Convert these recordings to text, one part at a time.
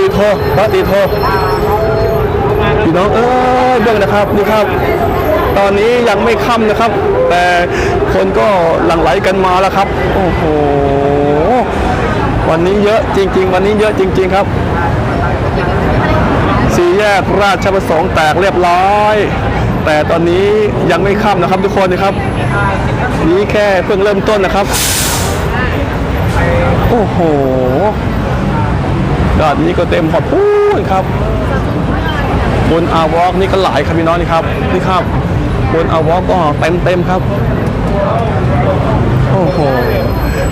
ตีโทปาตีโทพี่น้องเอ้ยเบื้องนะครับนี่ครับ ตอนนี้ยังไม่ค่ำนะครับ แต่คนก็หลั่งไหลกันมาแล้วครับ โอ้โหวันนี้เยอะจริง ๆ วันนี้เยอะจริง ๆครับ สี่แยกราชประสงค์แตกเรียบร้อย แต่ตอนนี้ยังไม่ค่ำนะครับทุกคนนะครับ นี้แค่เพิ่งเริ่มต้นนะครับ โอ้โห ดอดนี้ก็เต็มหอดพูนครับ บนอาวอกนี่ก็หลายครับพี่น้องนี่ครับนี่ครับ บนอาวอกก็เต็มเต็มครับโอ้โห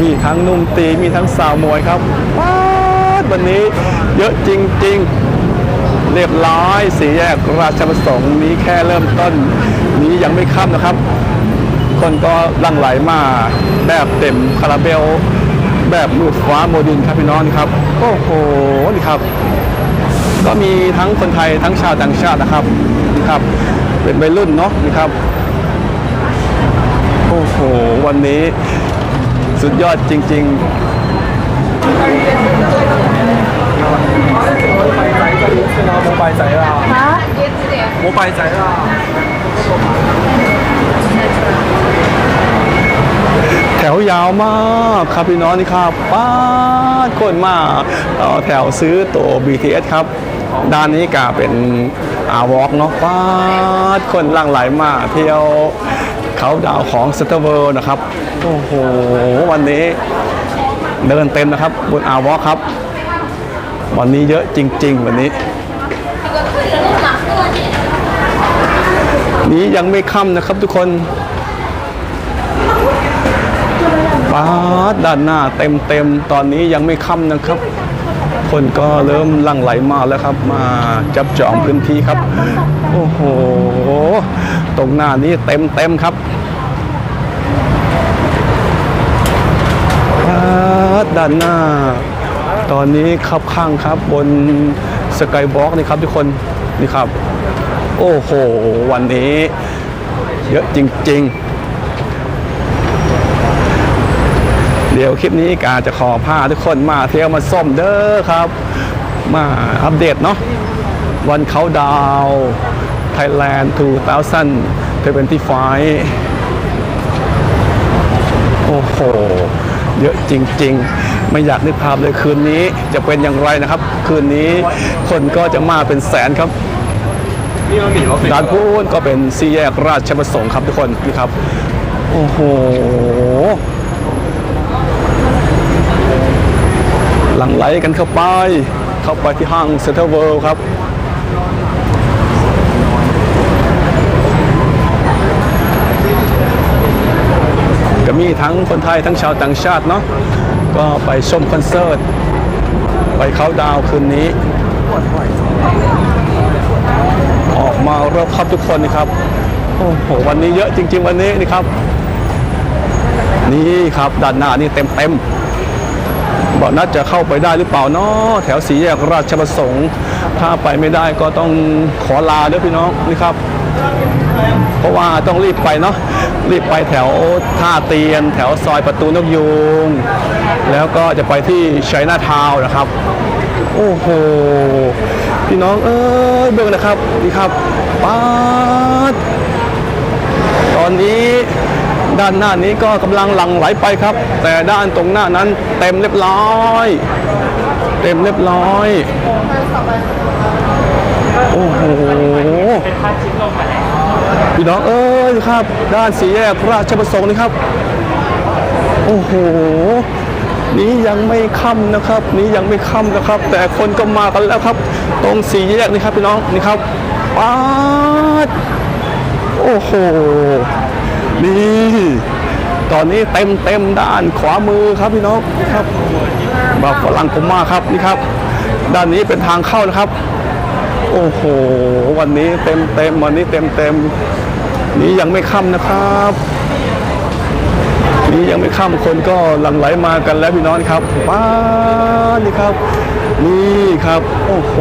มีทั้งนุ่มตีมีทั้งสาวมวยครับว้าวันนี้เยอะจริง ๆ เรียบร้อยสี่แยกราชประสงค์นี้แค่เริ่มต้น นี้ยังไม่ค่ำนะครับ คนก็ลังไหลมาแบบเต็มคาราเบล แบบลูกฟ้าโมดินครับพี่น้องครับโอ้โหนี่ครับ ก็มีทั้งคนไทยทั้งชาวต่างชาตินะครับนี่ครับ เป็นใบรุ่นเนาะนี่ครับโอ้โหวันนี้สุดยอดจริง ๆ โมบายใจเราโมบายใจเรา แถวยาวมากครับพี่น้องนี่ครับป้าดคนมากต่อแถวซื้อตัว BTS ครับ ด้านนี้ก็เป็นอาวอล์กเนาะป้าดคนหลั่งไหลมาเที่ยวเขาดาวของสเตอร์เวิลด์นะครับ โอ้โห วันนี้เดินเต็มนะครับ บนอาวอล์กครับ วันนี้เยอะจริง ๆ วันนี้นี้ยังไม่ค่ำนะครับทุกคน ป้าด้านหน้าเต็มเต็มตอนนี้ยังไม่ค่ำนะครับ คนก็เริ่มลั่งไหลมาแล้วครับ มาจับจองพื้นที่ครับ โอ้โห ตรงหน้านี้เต็มเต็มครับป้าดด้านหน้า ตอนนี้ขับข้างครับบนสกายบล็อกนี่ครับทุกคนนี่ครับ โอ้โห วันนี้ เยอะจริง ๆ ดี๋ยวคลิปนี้กาจะขอพาทุกคนมาเที่ยวมาส้มเด้อครับ มาอัปเดตเนาะวันเขาดาวไทยแลนด์2025โอ้โห เยอะจริง ๆ ไม่อยากนึกภาพเลยคืนนี้จะเป็นอย่างไรนะครับ คืนนี้คนก็จะมาเป็นแสนครับด้านพูนก็เป็นสี่แยกราชประสงค์ครับทุกคนนี่ครับ โอ้โห หลั งไหลกันเข้าไป เข้าไปที่ห้างเซ็นทรัลเวิลด์ครับก็มีทั้งคนไทยทั้งชาวต่างชาติเนาะก็ไปชมคอนเสิร์ต ไปเขาดาวคืนนี้ ออกมาเริ่มครับทุกคนนะครับ โอ้โห วันนี้เยอะจริง ๆ วันนี้นี่ครับ นี่ครับด้านหน้านี่เต็มเต็ม บอกนัดจะเข้าไปได้หรือเปล่าเนาะแถวสีแยกราชประสงค์ ถ้าไปไม่ได้ก็ต้องขอลาด้วยพี่น้องนี่ครับ เพราะว่าต้องรีบไปเนาะรีบไปแถวท่าเตียน แถวซอยประตูนกยูงแล้วก็จะไปที่ชัยนาทาวน์นะครับ โอ้โหพี่น้องเอ้ยเบิ่งนะครับนี่ครับป๊าดตอนนี้ ด้านหน้านี้ก็กำลังหลั่งไหลไปครับ แต่ด้านตรงหน้านั้นเต็มเรียบร้อย เต็มเรียบร้อยโอ้โหพี่น้องเอ้ยครับ ด้านสีแยกราชประสงค์นี่ครับโอ้โหนี้ยังไม่ค่ำนะครับ นี้ยังไม่ค่ำนะครับ แต่คนก็มากันแล้วครับ ตรงสี่แยกนี่ครับพี่น้องนี่ครับป๊าดโอ้โห นี่ตอนนี้เต็มเต็มด้านขวามือครับพี่น้องครับแบบฝรั่งผมมาครับนี่ครับ ด้านนี้เป็นทางเข้านะครับ โอ้โห วันนี้เต็มเต็มวันนี้เต็มเต็มนี้ยังไม่ค่ำนะครับนี่ยังไม่ค่ำคนก็หลั่งไหลมากันแล้วพี่น้องครับป้านี่ครับ นี่ครับ โอ้โห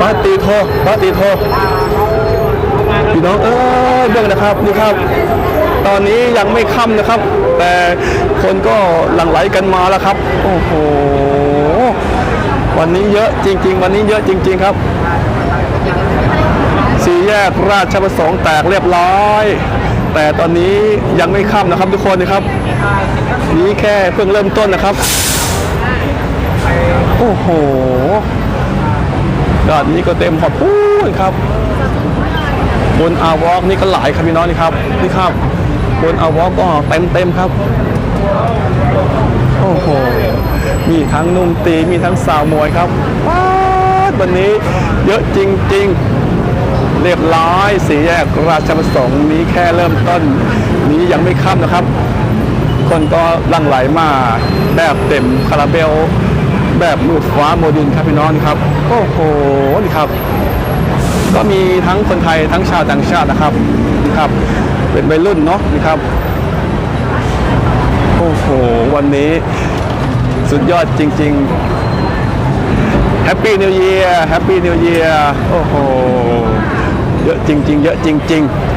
ปาตีโทปาตีโท น้องเอ้ยเบื้องนะครับนี่ครับ ตอนนี้ยังไม่ค่ำนะครับ แต่คนก็หลั่งไหลกันมาแล้วครับ โอ้โหวันนี้เยอะจริง ๆ วันนี้เยอะจริง ๆครับสี่แยกราชประสงค์แตกเรียบร้อย แต่ตอนนี้ยังไม่ค่ำนะครับทุกคนนะครับ นี้แค่เพิ่งเริ่มต้นนะครับ โอ้โหด้านนี้ก็เต็มหอดพูนครับ บนอาวอกนี่ก็หลายครับพี่น้องนี่ครับนี่ครับบนอาวอกก็เต็มเต็มครับโอ้โหมีทั้งนุ่มตีมีทั้งสาวมวยครับว้าวันนี้เยอะจริง ๆ เรียบร้อยสี่แยกราชประสงค์นี้แค่เริ่มต้น นี้ยังไม่ค่ำนะครับ คนก็ลั่งไหลมาแบบเต็มคาราเบล แบบมืดฟ้าโมดินครับพี่น้องครับ โอ้โหนี่ครับ ก็มีทั้งคนไทยทั้งชาวต่างชาตินะครับนี่ครับ เป็นวัยรุ่นเนาะนี่ครับโอ้โหวันนี้สุดยอดจริงๆแฮปปี้นิวเยียร์แฮปปี้นิวเยียร์โอ้โหเยอะจริง ๆ เยอะจริง ๆ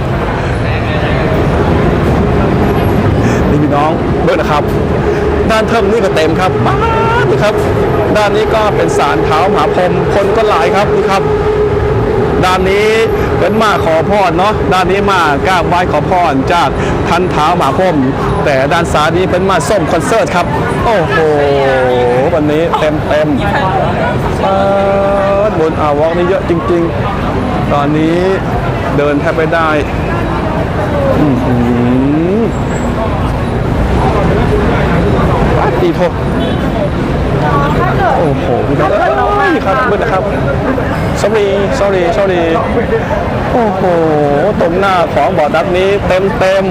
นี่พี่น้องเบิร์นะครับ ด้านเทิงนี่ก็เต็มครับป๊าดนี่ครับ ด้านนี้ก็เป็นสารเท้ามหาพรหมคนก็หลายครับนี่ครับ ด้านนี้เป็นมาขอพรเนาะด้านนี้มากราบไหว้ขอพรจากท่านเท้าหมาพมแต่ด้านซ้ายนี้เป็นมาส้มคอนเสิร์ตครับ โอ้โห วันนี้เต็มเต็มบนอาวอกนี่เยอะจริง ๆ ตอนนี้เดินแทบไม่ได้อื้อหือวัดตีโทโอ้โหพี่น้องครับเบิดนะครับ sorry sorry sorry โอ้โหตรงหน้าของบอร์ดับนี้เต็มเต็ม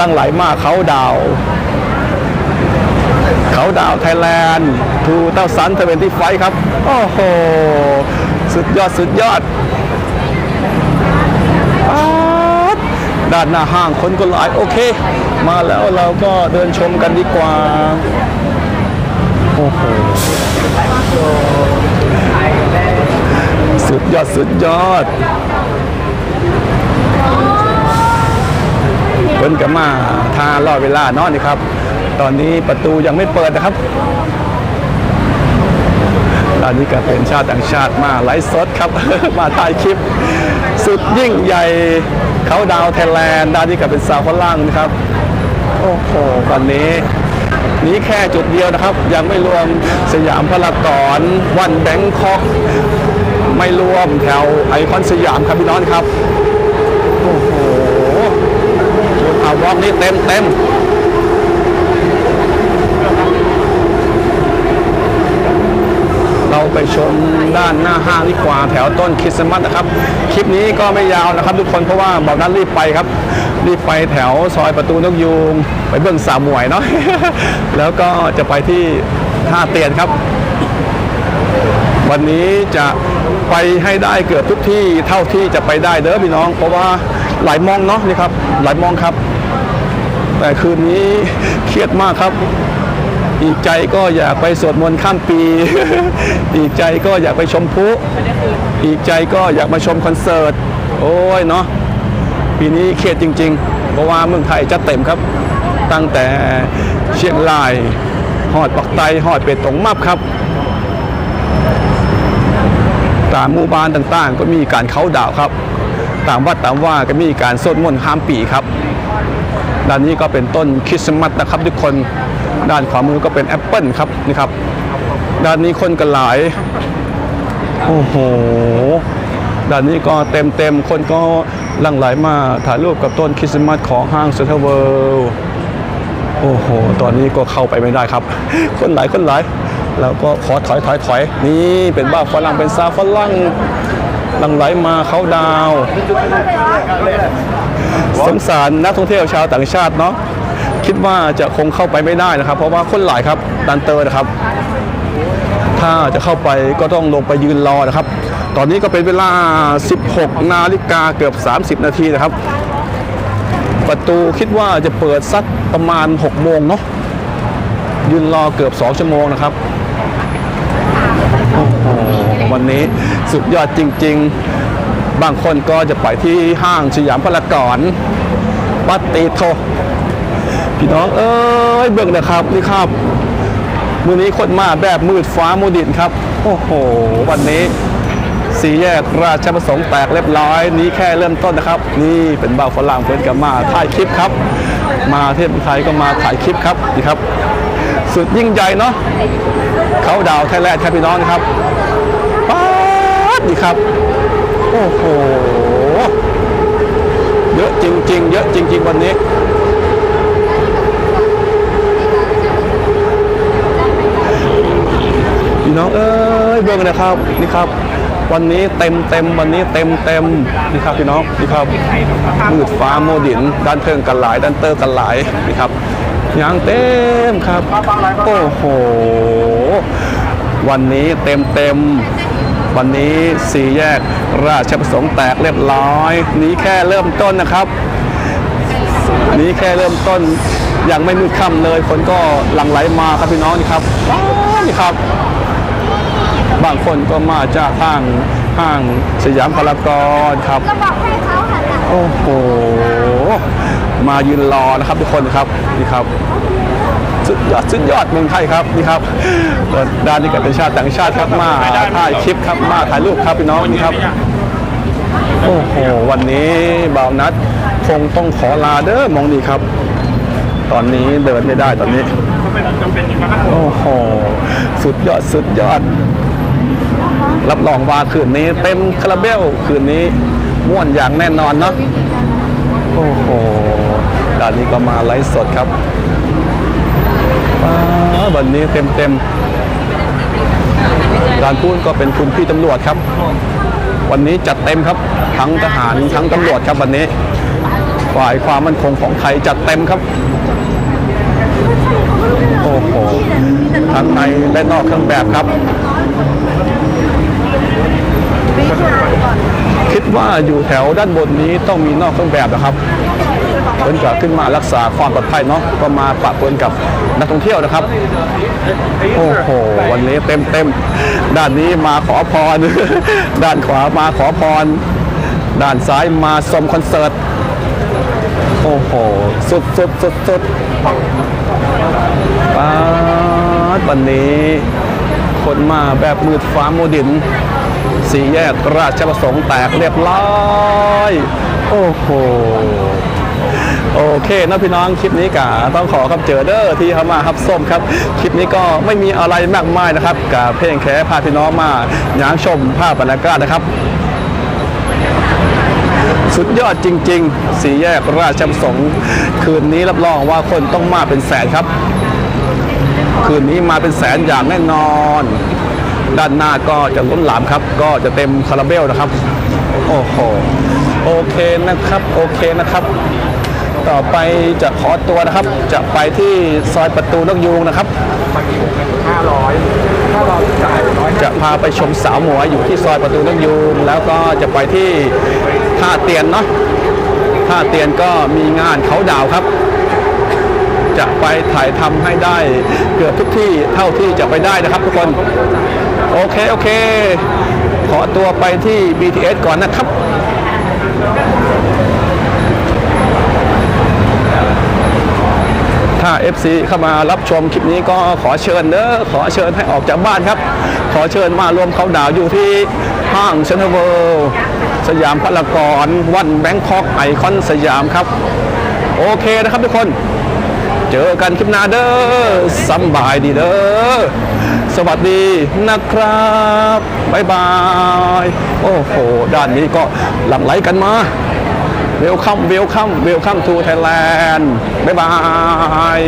ลังไหลมากเขาดาวเขาดาวไทยแลนด์ทูเต้าซันเทเวนตี้ไฟครับ โอ้โห สุดยอดสุดยอดดด้านหน้าห้างคนก็หลายโอเค มาแล้วเราก็เดินชมกันดีกว่า โอ้โห สุดยอด สุดยอดเพิ่นกับมาทารอเวลาเนาะนี่ครับ ตอนนี้ประตูยังไม่เปิดนะครับ ตอนนี้ก็เป็นชาติต่างชาติมาไลฟ์สดครับ มาถ่ายคลิป สุดยิ่งใหญ่เขาดาวไทยแลนด์ด้านนี้ก็เป็นสาวฝรั่างนะครับ โอ้โหวันนี้นี้แค่จุดเดียวนะครับ ยังไม่รวมสยามพารากอนวันแบงคอก ไม่รวมแถวไอคอนสยามครับพี่น้องครับโอ้โหบนอาวอกนี่เต็มเต็มเราไปชมด้านหน้าห้างดีกว่าแถวต้นคริสต์มาสนะครับ คลิปนี้ก็ไม่ยาวนะครับ ทุกคนเพราะว่าบอกนั้นรีบไปครับ รีบไปแถวซอยประตูนกยูงไปเบื้องสามหมวยเนาะแล้วก็จะไปที่ท่าเตียนครับ วันนี้จะ ไปให้ได้เกือบทุกที่เท่าที่จะไปได้เด้อพี่น้อง เพราะว่าหลายมองเนาะนี่ครับ หลายมองครับ แต่คืนนี้เครียดมากครับ อีกใจก็อยากไปสวดมนต์ข้ามปี อีกใจก็อยากไปชมพุอีกใจก็อยากมาชมคอนเสิร์ต โอ้ยเนาะปีนี้เครียดจริง ๆ เพราะว่าเมืองไทยจะเต็มครับ ตั้งแต่เชียงรายหอดปักไตหอดเป็ดตงมับครับ ตามหมู่บ้านต่างๆ ก็มีการเขาดาวครับ ตามวัดตามว่าก็มีการสวดมนต์ข้ามปีครับด้านนี้ก็เป็นต้นคริสต์มาสนะครับทุกคนด้านขวามือก็เป็นแอปเปิลครับนี่ครับ ด้านนี้คนกันหลายโอ้โหด้านนี้ก็เต็มเต็มๆคนก็หลั่งไหลมาถ่ายรูปกับต้นคริสต์มาสของห้างเซ็นทรัลเวิลด์โอ้โห ตอนนี้ก็เข้าไปไม่ได้ครับ คนหลายคนหลาย แล้วก็ขอถอยถอยถอยนี่เป็นบ้าฝรั่งเป็นซาฝรั่งหลังไหลมาเขาดาวสงสารนักท่องเที่ยวชาวต่างชาติเนาะคิดว่าจะคงเข้าไปไม่ได้นะครับ เพราะว่าคนหลายครับดันเตอร์นะครับ ถ้าจะเข้าไปก็ต้องลงไปยืนรอนะครับ ตอนนี้ก็เป็นเวลา 16 นาฬิกาเกือบ 30 นาทีนะครับ ประตูคิดว่าจะเปิดสักประมาณ 6 โมงเนาะยืนรอเกือบ 2 ชั่วโมงนะครับ โอ้โหวันนี้สุดยอดจริง ๆ บางคนก็จะไปที่ห้างสยามพารากอนวัดตีโทพี่น้องเอ้ยเบิ่งนะครับนี่ครับมือนี้คนมาแบบมืดฟ้ามูดินครับ โอ้โห วันนี้สีแยกราชประสงค์แตกเรียบร้อย นี้แค่เริ่มต้นนะครับ นี่เป็นบ่าวฝรั่งเพื่อนกับมาถ่ายคลิปครับ มาเทศไทยก็มาถ่ายคลิปครับนี่ครับ สุดยิ่งใหญ่เนาะเขาดาวไทยแลนด์ครับพี่น้องครับป๊าดีครับ โอ้โห เยอะจริง ๆ เยอะจริง ๆ วันนี้พี่น้องเอ้ยเบิ่งนะครับนี่ครับ วันนี้เต็มเต็มวันนี้เต็มเต็มนี่ครับพี่น้องนี่ครับมืดฟ้าโมดิน ด้านเทิงกันหลาย ด้านเตอร์กันหลายนี่ครับยางเต็มครับโอ้โห วันนี้เต็มเต็มวันนี้สี่แยกราชประสงค์แตกเรียบร้อย นี้แค่เริ่มต้นนะครับ นี้แค่เริ่มต้นยังไม่มืดค่ำเลยคนก็หลั่งไหลมาครับพี่น้องนี่ครับนี่ครับ บางคนก็มาจากห้างห้างสยามพารากอนครับก็บอกให้เขาหันหลังโอ้โหมายืนรอนะครับทุกคนครับนี่ครับสุดยอดสุดยอดเมืองไทยครับนี่ครับด้านนี้ก็เป็นชาติต่างชาติครับมาถ่ายคลิปครับมาถ่ายรูปครับพี่น้องนี่ครับโอ้โหวันนี้บ่าวนัดคงต้องขอลาเด้อมองนี่ครับ ตอนนี้เดินไม่ได้ตอนนี้โอ้โหสุดยอดสุดยอด รับรองว่าคืนนี้ เต็มคาราเบลคืนนี้ม่วนอย่างแน่นอนเนาะโอ้โหด่านนี้ก็มาไลฟ์สดครับวันนี้เต็มเต็มๆด่านพูนก็เป็นคุณพี่ตำรวจครับ วันนี้จัดเต็มครับ ทั้งทหารทั้งตำรวจครับวันนี้ ฝ่ายความมั่นคงของไทยจัดเต็มครับโอ้โหทั้งในและนอกเครื่องแบบครับ คิด ว่าอยู่แถวด้านบนนี้ต้องมีนอกเครื่องแบบนะครับเพิ่นจะขึ้นมารักษาความปลอดภัยเนาะก็มาปะปนกับนักท่องเที่ยวนะครับ โอ้โห วันนี้เต็มเต็มด้านนี้มาขอพร ด้านขวามาขอพร ด้านซ้ายมาชมคอนเสิร์ต โอ้โห สุดสุดสุดสุดป้าดวันนี้ คนมาแบบมืดฟ้าโมดิน สี่แยกราชประสงค์แตกเรียบร้อยโอ้โหโอเคนะพี่น้องคลิปนี้กะต้องขอคำเจอเด้อที่เข้ามาครับส้มครับ คลิปนี้ก็ไม่มีอะไรมากมายนะครับกับเพลงแค่พาพี่น้องมาย้างชมภาพบรรยากาศนะครับ สุดยอดจริง ๆ สี่แยกราชประสงค์คืนนี้รับรองว่าคนต้องมาเป็นแสนครับ คืนนี้มาเป็นแสนอย่างแน่นอน ด้านหน้าก็จะล้นหลามครับ ก็จะเต็มคาราเบลนะครับ โอ้โห โอเคนะครับ โอเคนะครับ ต่อไปจะขอตัวนะครับ จะไปที่ซอยประตูนกยูงนะครับห้าร้อยถ้าเราจ่ายร้อยจะพาไปชมสาวหมวยอยู่ที่ซอยประตูนกยูงแล้วก็จะไปที่ท่าเตียนเนาะท่าเตียนก็มีงานเขาดาวครับ จะไปถ่ายทำให้ได้เกือบทุกที่เท่าที่จะไปได้นะครับทุกคน โอเค โอเค ขอตัวไปที่ BTS ก่อนนะครับ ถ้า FC เข้ามารับชมคลิปนี้ก็ขอเชิญเด้อขอเชิญให้ออกจากบ้านครับ ขอเชิญมารวมเขาดาวอยู่ที่ห้างเซ็นทรัลเวิลด์สยามพารากอนวันแบงคอกไอคอนสยามครับ โอเคนะครับทุกคน เจอกันคลิปหน้าเด้อสบายดีเด้อสวัสดีนะครับบ๊ายบายโอ้โหด้านนี้ก็หลั่งไหลกันมาเวลคัมเวลคัมเวลคัมทูไทยแลนด์บ๊ายบาย